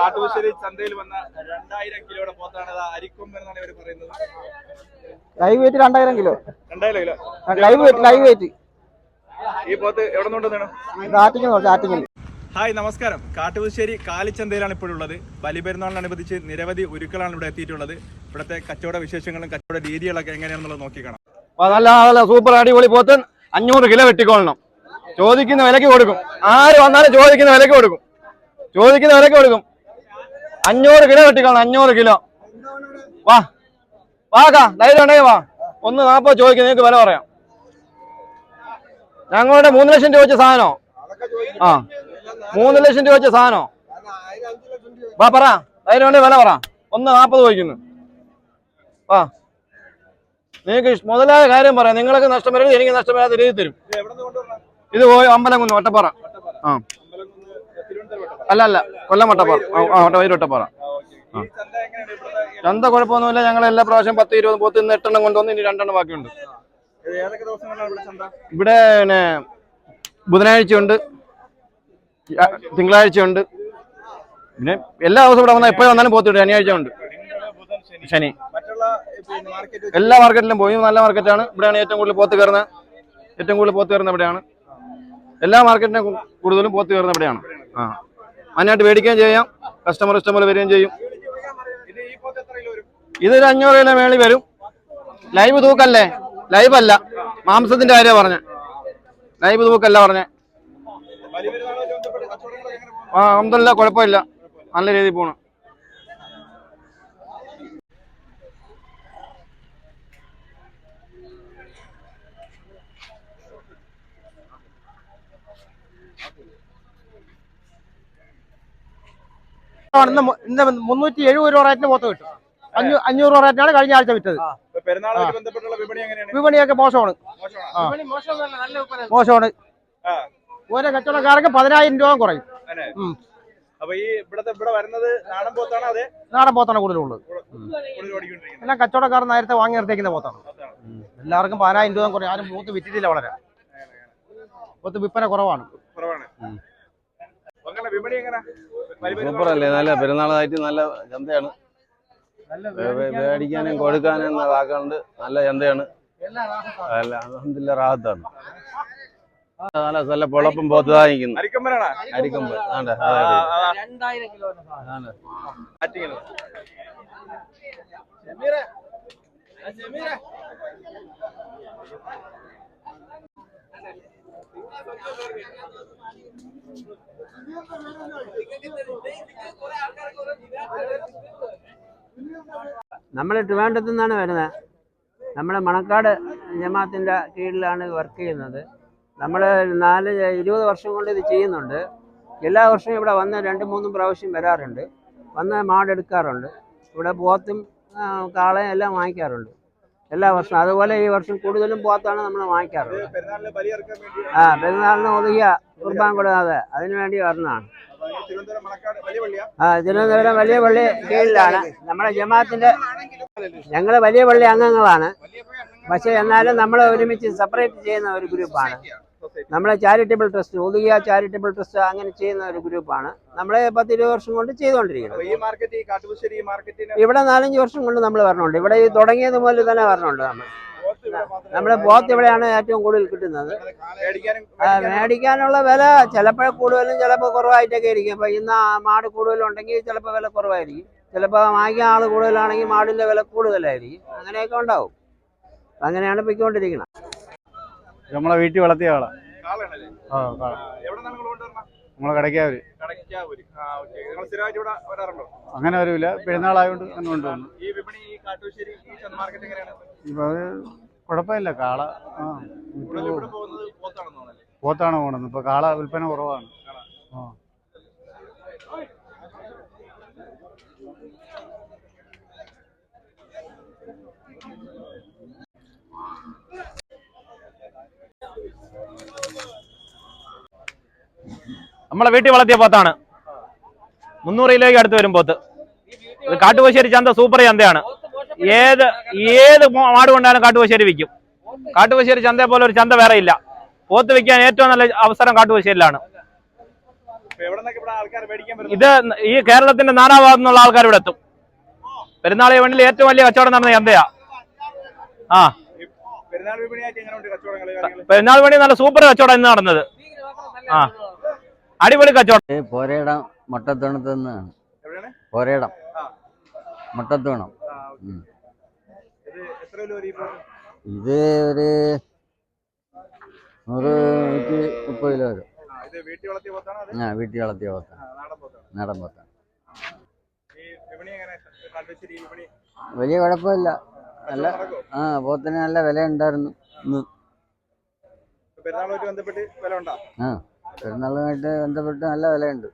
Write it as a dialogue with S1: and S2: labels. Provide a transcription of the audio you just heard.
S1: കാട്ടുപശ്ശേരി ചന്തയിൽ വന്ന രണ്ടായിരം കിലോയുടെ പോത്താണ് അരിക്കൊമ്പ് അരിക്കൊമ്പൻ എന്നാണ് ഇവർ പറയുന്നത്.
S2: ലൈവ് വെയിറ്റ് രണ്ടായിരം കിലോ.
S1: രണ്ടായിരം kilo.
S2: Live weight live weight
S1: ഈ പോത്ത് എവിടെ നിന്നുണ്ടെന്നാണ് ഹായ് നമസ്കാരം. കാട്ടുപുശ്ശേരി കാലിച്ചന്തയിലാണ് ഇപ്പോഴുള്ളത് ബലിപെരുന്നാളിനനുബന്ധിച്ച് നിരവധി ഒരുക്കളാണ് ഇവിടെ എത്തിയിട്ടുള്ളത്. ഇവിടുത്തെ കച്ചവട വിശേഷങ്ങളും കച്ചവട രീതികളൊക്കെ എങ്ങനെയാണെന്നുള്ളത് നോക്കിക്കാണാം.
S3: നല്ല നല്ല സൂപ്പർ അടിപൊളി പോത്ത്. അഞ്ഞൂറ് കിലോ വെട്ടിക്കൊള്ളണം. ചോദിക്കുന്ന വിലക്ക് കൊടുക്കും. ആര് വന്നാലും ചോദിക്കുന്ന വിലക്ക് കൊടുക്കും. ചോദിക്കുന്ന വിലക്ക് കൊടുക്കും. അഞ്ഞൂറ് കിലോ വെട്ടിക്കൊള്ളണം അഞ്ഞൂറ് കിലോ. വാ. വാക്കാ ധൈര്യം ഉണ്ടെങ്കിൽ വാ. ഒന്ന് നാപ്പത് ചോദിക്കും നിങ്ങൾക്ക് വില പറയാം. ഞങ്ങളുടെ മൂന്ന് ലക്ഷം രൂപ വെച്ച സാധനോ? ആ. മൂന്ന് ലക്ഷം രൂപ വെച്ച സാധനോ? വാ പറ. ധൈര്യം ഉണ്ടെങ്കിൽ വില പറ. ഒന്ന് നാപ്പത് ചോദിക്കുന്നു. വാ. നിങ്ങൾക്ക് മുതലായ കാര്യം പറയാം. നിങ്ങൾക്ക് നഷ്ടം വരരുത് എനിക്ക് നഷ്ടം വരാതെ രീതി തരും.
S1: ഇത്
S3: പോയി അമ്പലം കുന്ന് ഒറ്റപ്പറ ആ. അല്ല അല്ല. കൊല്ലം വട്ടപ്പാറ ആ, വൈര് വട്ടപ്പാറ
S1: ചന്ത
S3: കുഴപ്പമൊന്നുമില്ല. ഞങ്ങൾ എല്ലാ പ്രാവശ്യം പത്ത് ഇരുപത് പോത്ത് ഇന്ന് എട്ടെണ്ണം കൊണ്ടുവന്ന്. ഇനി രണ്ടെണ്ണം ബാക്കിയുണ്ട്.
S1: ഇവിടെ
S3: പിന്നെ ബുധനാഴ്ചയുണ്ട്. തിങ്കളാഴ്ചയുണ്ട്. പിന്നെ എല്ലാ ദിവസവും ഇവിടെ വന്നാൽ എപ്പോഴും വന്നാലും പോത്തിട്ട് ശനിയാഴ്ച ഉണ്ട്
S1: ശനി
S3: എല്ലാ മാർക്കറ്റിലും പോയി. നല്ല മാർക്കറ്റാണ് ഇവിടെയാണ് ഏറ്റവും കൂടുതൽ പോത്ത് കയറുന്നത്. ഏറ്റവും കൂടുതൽ പോത്ത് കയറുന്നത് ഇവിടെയാണ്. എല്ലാ മാർക്കറ്റിനും കൂടുതലും പോത്ത് കയറുന്നത് ഇവിടെയാണ്. ആ. അതിനായിട്ട് മേടിക്കുകയും ചെയ്യാം. കസ്റ്റമർ ഇഷ്ടം പോലെ വരികയും ചെയ്യും. ഇതൊരു അഞ്ഞൂറ് കിലോ മേളി വരും. ലൈവ് തൂക്കല്ലേ? ലൈവ് അല്ല. മാംസത്തിന്റെ കാര്യമാണ് പറഞ്ഞ. ലൈവ് തൂക്കല്ല പറഞ്ഞ. ആ അഹമ്മദില്ല കുഴപ്പമില്ല. നല്ല രീതിയിൽ പോണു.
S2: ഇന്ന് മു- ഇന്ന് മുന്നൂറ്റി എഴുപത് രൂപ റേറ്റിന് പോത്ത് കിട്ടും. അഞ്ഞൂ- അഞ്ഞൂറ് രൂപ റേറ്റിനാണ് കഴിഞ്ഞ ആഴ്ച വിറ്റത്. വിപണിയൊക്കെ മോശമാണ്.
S1: മോശമാണോ?
S2: ഓരോ കച്ചവടക്കാർക്ക് പതിനായിരം രൂപ കുറയും.
S1: അതെ. അപ്പൊ ഈ ഇവിടത്തെ ഇവിടെ വരുന്നത് നാടൻ പോത്താണോ അതെ?
S2: നാടൻ പോത്താണ് കൂടുതലുള്ളത്. എല്ലാം കച്ചവടക്കാർ നേരത്തെ വാങ്ങി നിർത്തിക്കുന്ന പോത്താണ്. എല്ലാവർക്കും പതിനായിരം രൂപ കുറയും. ആരും പോത്ത് വിറ്റിട്ടില്ല വളരെ. പോത്ത് വിൽപ്പന കുറവാണ്.
S1: കുറവാണ്. വിപണി എങ്ങനെ?
S4: സൂപ്പർ അല്ലേ നല്ല പെരുന്നാളായിട്ട് നല്ല ചന്തയാണ്. മേടിക്കാനും കൊടുക്കാനും ഇതാക്കാണ്ട് നല്ല ചന്തയാണ്. അല്ല റാഹത്താണ്. നല്ല നല്ല പൊളപ്പം പോത്തതാ നിൽക്കുന്നു.
S1: അരിക്കമ്പനാണോ?
S4: അരിക്കുമ്പോ ആണ്ടെ, അതെ,
S5: നമ്മൾ ട്രിവാൻഡ്രത്തു നിന്നാണ് വരുന്നത്. നമ്മൾ മണക്കാട് ജമാഅത്തിന്റെ കീഴിലാണ് വർക്ക് ചെയ്യുന്നത്. നമ്മൾ നാല് ഇരുപത് വർഷം കൊണ്ട് ഇത് ചെയ്യുന്നുണ്ട്. എല്ലാ വർഷവും ഇവിടെ വന്ന് രണ്ട് മൂന്നും പ്രാവശ്യം വരാറുണ്ട്. വന്ന് മാടെടുക്കാറുണ്ട്. ഇവിടെ പോത്തും കാളയും എല്ലാം വാങ്ങിക്കാറുണ്ട്. എല്ലാ വർഷവും. അതുപോലെ ഈ വർഷം കൂടുതലും പോത്താണ് നമ്മൾ
S1: വാങ്ങിക്കാറ്
S5: ആ പെരുന്നാളിന് ഒതുങ്ങിയ കുർബാൻ കൊടുക്കാതെ അതിനു വേണ്ടി വരുന്നതാണ് ആ തിരുവനന്തപുരം വലിയ പള്ളി കീഴിലാണ്. നമ്മുടെ ജമാഅത്തിന്റെ ഞങ്ങൾ വലിയ പള്ളി അംഗങ്ങളാണ്. പക്ഷെ എന്നാലും നമ്മൾ ഒരുമിച്ച് സെപ്പറേറ്റ് ചെയ്യുന്ന ഒരു ഗ്രൂപ്പാണ്. നമ്മളെ ചാരിറ്റബിൾ ട്രസ്റ്റ് ഒതുകിയ ചാരിറ്റബിൾ ട്രസ്റ്റ് അങ്ങനെ ചെയ്യുന്ന ഒരു ഗ്രൂപ്പാണ്. നമ്മളെ പത്തിരുപത് വർഷം കൊണ്ട് ചെയ്തുകൊണ്ടിരിക്കുന്നത് ഇവിടെ നാലഞ്ച് വർഷം കൊണ്ട് നമ്മൾ വരണുണ്ട്. ഇവിടെ ഈ തുടങ്ങിയത് മുതൽ തന്നെ വരണുണ്ട് നമ്മൾ. നമ്മുടെ പോത്ത് ഇവിടെയാണ് ഏറ്റവും കൂടുതൽ കിട്ടുന്നത്.
S1: മേടിക്കാനും
S5: മേടിക്കാനുള്ള വില ചിലപ്പോൾ കൂടുതലും ചിലപ്പോൾ കുറവായിട്ടൊക്കെ ആയിരിക്കും അപ്പൊ ഇന്ന് മാട് കൂടുതലുണ്ടെങ്കിൽ ചിലപ്പോൾ വില കുറവായിരിക്കും. ചിലപ്പോൾ വാങ്ങിക്കാൻ ആൾ കൂടുതലാണെങ്കിൽ മാടിന്റെ വില കൂടുതലായിരിക്കും. അങ്ങനെയൊക്കെ ഉണ്ടാവും. അങ്ങനെയാണ് പൊയ്ക്കൊണ്ടിരിക്കുന്നത്.
S6: നമ്മളെ വീട്ടിൽ വളർത്തിയ
S1: കാളയാണല്ലേ?
S6: ആ കാള. നമ്മളെ കടയ്ക്കാവര് അങ്ങനെ വരില്ല പെരുന്നാളായോണ്ട് അങ്ങനെ കൊണ്ടുവന്നു. ഇപ്പൊ അത് കുഴപ്പമില്ല. കാള ആ
S1: പോകുന്നത്
S6: പോത്താണ് പോണത്. ഇപ്പൊ കാള വിൽപ്പന കുറവാണ്.
S7: നമ്മളെ വീട്ടിൽ വളർത്തിയ പോത്താണ്. മുന്നൂറ് കിലോയ്ക്ക് അടുത്ത് വരും പോത്ത്. ഇത് കാട്ടുപശ്ശേരി ചന്ത സൂപ്പർ ചന്തയാണ്. ഏത് ഏത് ആട് മാട് കൊണ്ടാലും കാട്ടുപശ്ശേരി വിൽക്കും. കാട്ടുപശ്ശേരി ചന്തയെ പോലെ ഒരു ചന്ത വേറെ ഇല്ല. പോത്ത് വിൽക്കാൻ ഏറ്റവും നല്ല അവസരം കാട്ടുപശ്ശേരിയിലാണ് ഇത് ഈ കേരളത്തിന്റെ നാനാഭാഗത്തു നിന്നുള്ള ആൾക്കാർ ഇവിടെ എത്തും. പെരുന്നാളെ വേണ്ടിയിൽ ഏറ്റവും വലിയ കച്ചവടം നടന്ന ചന്തയാ. ആ.
S1: പെരുന്നാൾ വിപണി കച്ചവടങ്ങൾ
S7: പെരുന്നാൾ വണ്ടി നല്ല സൂപ്പർ കച്ചവടം ഇന്ന് നടന്നത്. ആ. അടിപൊളി കച്ചവടം.
S8: പോരേടം മുട്ടത്തോണത്ത് നിന്നാണ്
S1: ആ.
S8: മുട്ടത്തോണം.
S1: ഇത്
S8: ഒരു നൂറ് നൂറ്റി മുപ്പത് കിലോ വരും.
S1: ആ, വീട്ടിൽ വളർത്തിയ
S8: പോത്ത.
S1: നാടൻ പോത്താണ്?
S8: പോത്ത. വലിയ കുഴപ്പമില്ല. നല്ല ആ പോത്തിന് നല്ല വില ഉണ്ടായിരുന്നു ഇന്ന്
S1: പെരുന്നാളുമായിട്ട് ബന്ധപ്പെട്ട് വില ഉണ്ടോ?
S8: ആ. പെരുന്നാളുമായിട്ട് ബന്ധപ്പെട്ട് നല്ല വിലയുണ്ട്.